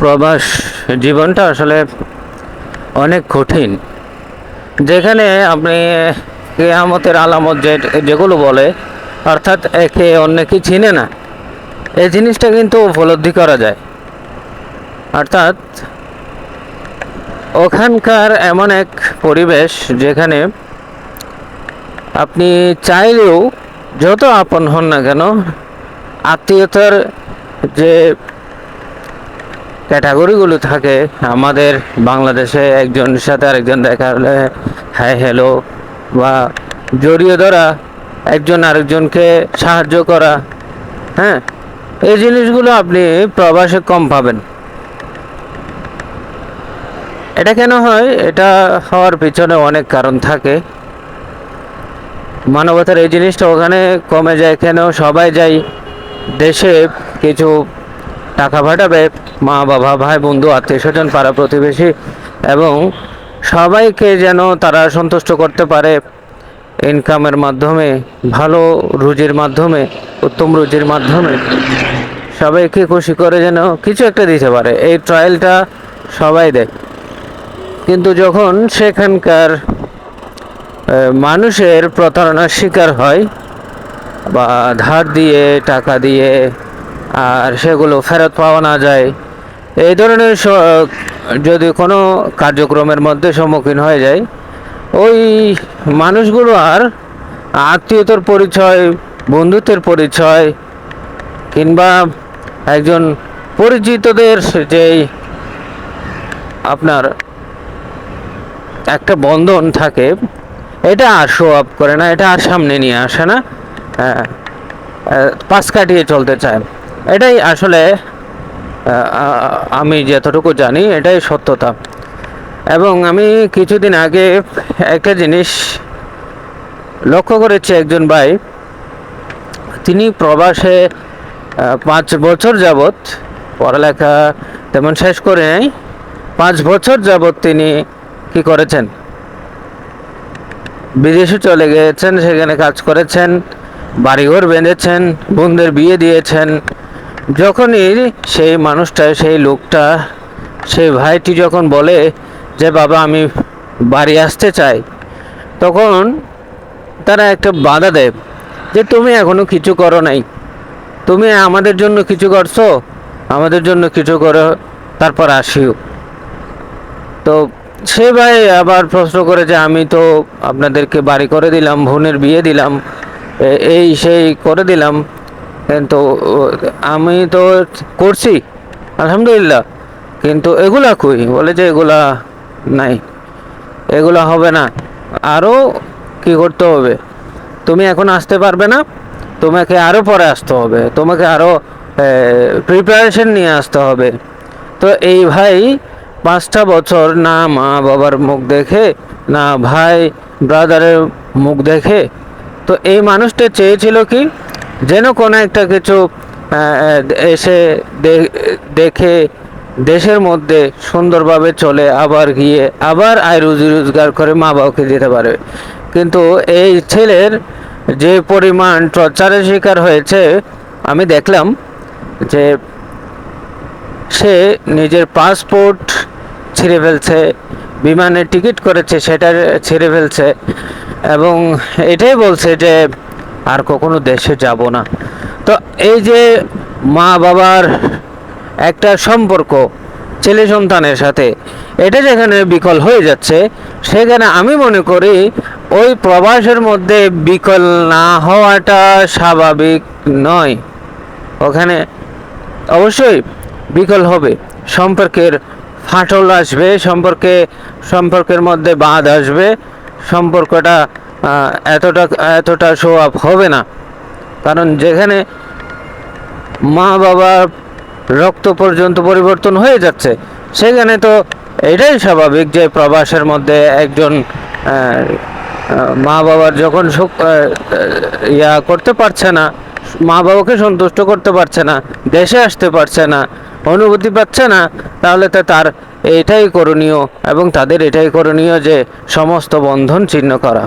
প্রবাস জীবনটা আসলে অনেক কঠিন। যেখানে আপনি কেয়ামতের আলামত যে, যেগুলো বলে, অর্থাৎ একে অন্যকে চিনে না, এই জিনিসটা কিন্তু উপলব্ধি করা যায়। অর্থাৎ ওখানকার এমন এক পরিবেশ যেখানে আপনি চাইলেও যত আপন হন না কেন, আত্মীয়তার যে ক্যাটাগরিগুলো থাকে, আমাদের বাংলাদেশে একজনের সাথে আরেকজন দেখা হলে হ্যাঁ হ্যালো বা জড়িয়ে ধরা, একজন আরেকজনকে সাহায্য করা হ্যাঁ? এই জিনিসগুলো আপনি প্রবাসে কম পাবেন। এটা কেন হয়? এটা হওয়ার পিছনে অনেক কারণ থাকে। মানবতার এই জিনিসটা ওখানে কমে যায় কেন? সবাই যাই দেশে কিছু টাকা পাঠাবে মা, বাবা, ভাই, বন্ধু, আত্মীয় স্বজন, পাড়া প্রতিবেশী এবং সবাইকে যেন তারা সন্তুষ্ট করতে পারে। ইনকামের মাধ্যমে, ভালো রুজির মাধ্যমে, উত্তম রুজির মাধ্যমে সবাইকে খুশি করে যেন কিছু একটা দিতে পারে। এই ট্রায়ালটা সবাই দেয় কিন্তু যখন সেখানকার মানুষের প্রতারণার শিকার হয় বা ধার দিয়ে, টাকা দিয়ে আর সেগুলো ফেরত পাওয়া না যায়। এই ধরনের যদি কোনো কার্যক্রমের মধ্যে সম্মুখীন হয়ে যায় ওই মানুষগুলো আর আত্মীয়তার পরিচয় বন্ধুত্বের পরিচয় কিংবা একজন পরিচিতদের যেই আপনার একটা বন্ধন থাকে এটা আর শো আপ করে না এটা আর সামনে নিয়ে আসে না। হ্যাঁ, পাশ কাটিয়ে চলতে চায়। এটাই আসলে আমি যতটুকু জানি এটাই সত্যতা। এবং আমি কিছুদিন আগে একটা জিনিস লক্ষ্য করেছি একজন ভাই, তিনি প্রবাসে পাঁচ বছর যাবৎ পড়ালেখা তেমন শেষ করে নাই, পাঁচ বছর যাবৎ তিনি কি করেছেন? বিদেশে চলে গিয়েছেন, সেখানে কাজ করেছেন, বাড়িঘর বেঁধেছেন, বোনদের বিয়ে দিয়েছেন যখনই সেই মানুষটা, সেই লোকটা, সেই ভাইটি যখন বলে যে, বাবা, আমি বাড়ি আসতে চাই, তখন তারা একটা বাধা দেয় যে, তুমি এখনও কিছু করো নাই। তুমি আমাদের জন্য কিছু করছ, আমাদের জন্য কিছু করো, তারপর আসিও। তো সে ভাই আবার প্রশ্ন করে যে, আমি তো আপনাদেরকে বাড়ি করে দিলাম, বোনের বিয়ে দিলাম এই, সেই করে দিলাম। ও, আমি তো করছি আলহামদুলিল্লাহ। কিন্তু এগুলা কই? বলে যে এগুলা নাই। এগুলা হবে না। আরও কি করতে হবে? তুমি এখন আসতে পারবে না। তোমাকে আরও পরে আসতে হবে। তোমাকে আরও প্রিপারেশন নিয়ে আসতে হবে। তো এই ভাই পাঁচটা বছর না মা বাবার মুখ দেখে না ভাই ব্রাদারের মুখ দেখে তো এই মানুষটা চেয়েছিল কি যেন কোনো একটা কিছু এসে দেখে দেশের মধ্যে সুন্দরভাবে চলে, আবার গিয়ে আবার আয় রুজি রোজগার করে মা বাবাকে দিতে পারে কিন্তু এই ছেলের যে পরিমাণ টর্চারের শিকার হয়েছে, আমি দেখলাম যে সে নিজের পাসপোর্ট ছিঁড়ে ফেলছে, বিমানের টিকিট করেছে, সেটা ছিঁড়ে ফেলছে এবং এটাই বলছে যে আর কখনো দেশে যাব না। তো এই যে মা বাবার একটা সম্পর্ক, ছেলে সন্তানের সাথে, এটা যেখানে বিকল হয়ে যাচ্ছে, সেখানে আমি মনে করি ওই প্রবাসের মধ্যে বিকল না হওয়াটা স্বাভাবিক নয়। ওখানে অবশ্যই বিকল হবে। সম্পর্কের ফাটল আসবে, সম্পর্কে, সম্পর্কের মধ্যে বাঁধ আসবে, সম্পর্কটা এতটা এতটা শো আপ হবে না। কারণ যেখানে মা বাবার রক্ত পর্যন্ত পরিবর্তন হয়ে যাচ্ছে, সেখানে তো এটাই স্বাভাবিক যে প্রবাসের মধ্যে একজন মা বাবার যখন ইয়া করতে পারছে না, মা বাবাকে সন্তুষ্ট করতে পারছে না, দেশে আসতে পারছে না, অনুভূতি পাচ্ছে না, তাহলে তো তার এটাই করণীয় এবং তাদের এটাই করণীয় যে সমস্ত বন্ধন ছিন্ন করা।